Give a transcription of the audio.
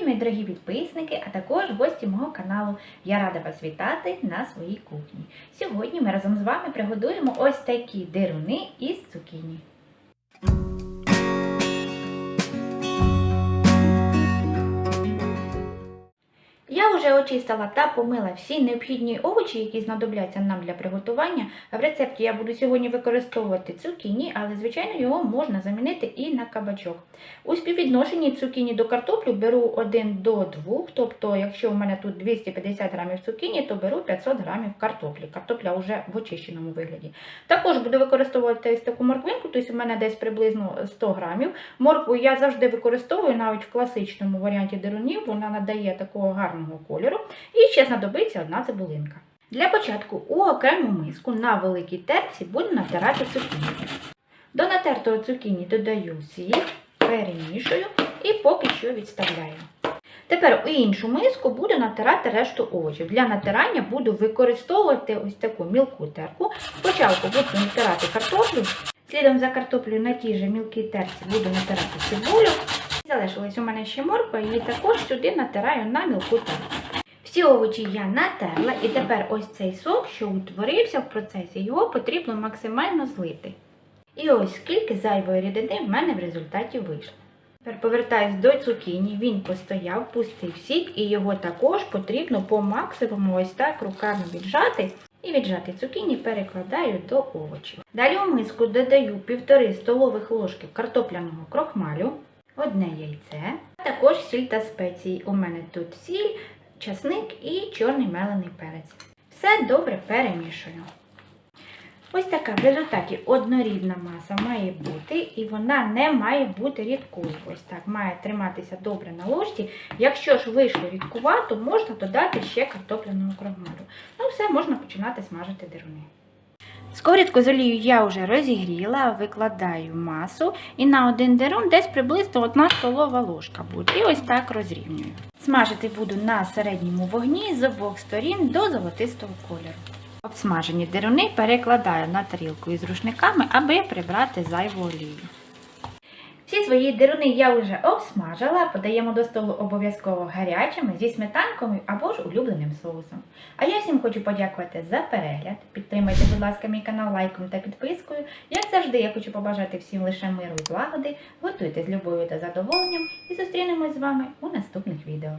Привіт, мої дорогі підписники, а також гості мого каналу. Я рада вас вітати на своїй кухні. Сьогодні ми разом з вами приготуємо ось такі дируни із цукіні. Я вже очистила та помила всі необхідні овочі, які знадобляться нам для приготування. В рецепті я буду сьогодні використовувати цукіні, але звичайно його можна замінити і на кабачок. У співвідношенні цукіні до картоплю беру 1 до 2, тобто, якщо у мене тут 250 грамів цукіні, то беру 500 грамів картоплі. Картопля вже в очищеному вигляді. Також буду використовувати ось таку морквинку, тобто у мене десь приблизно 100 грамів. Моркву я завжди використовую навіть в класичному варіанті дерунів, вона надає такого гарного кольору. І ще знадобиться одна цибулинка. Для початку у окрему миску на великій терці буду натирати цукіні. До натертого цукіні додаю сіль, перемішую і поки що відставляю. Тепер у іншу миску буду натирати решту овочів. Для натирання буду використовувати ось таку мілку терку. Спочатку буду натирати картоплю, слідом за картоплею на тій же мілкій терці буду натирати цибулю. Залишилась у мене ще морква, і також сюди натираю на мілку терку. Всі овочі я натерла, і тепер ось цей сок, що утворився в процесі, його потрібно максимально злити. І ось скільки зайвої рідини в мене в результаті вийшло. Тепер повертаюсь до цукіні, він постояв, пустив сік, і його також потрібно по максимуму ось так руками віджати. І віджати цукіні перекладаю до овочів. Далі у миску додаю 1,5 столових ложки картопляного крохмалю, одне яйце, а також сіль та спеції. У мене тут сіль, часник і чорний мелений перець. Все добре перемішую. Ось така в результаті однорідна маса має бути, і вона не має бути рідкою. Ось так має триматися добре на ложці. Якщо ж вийшло рідкувато, можна додати ще картопляного крохмалю. Ну, все, можна починати смажити деруни. Сковорідку з олією я вже розігріла, викладаю масу і на один дерун десь приблизно 1 столова ложка буде. І ось так розрівнюю. Смажити буду на середньому вогні з обох сторін до золотистого кольору. Обсмажені деруни перекладаю на тарілку із рушниками, аби прибрати зайву олію. Всі свої деруни я вже обсмажила, подаємо до столу обов'язково гарячими зі сметанкою або ж улюбленим соусом. А я всім хочу подякувати за перегляд. Підтримайте, будь ласка, мій канал лайком та підпискою. Як завжди, я хочу побажати всім лише миру і злагоди. Готуйте з любов'ю та задоволенням і зустрінемось з вами у наступних відео.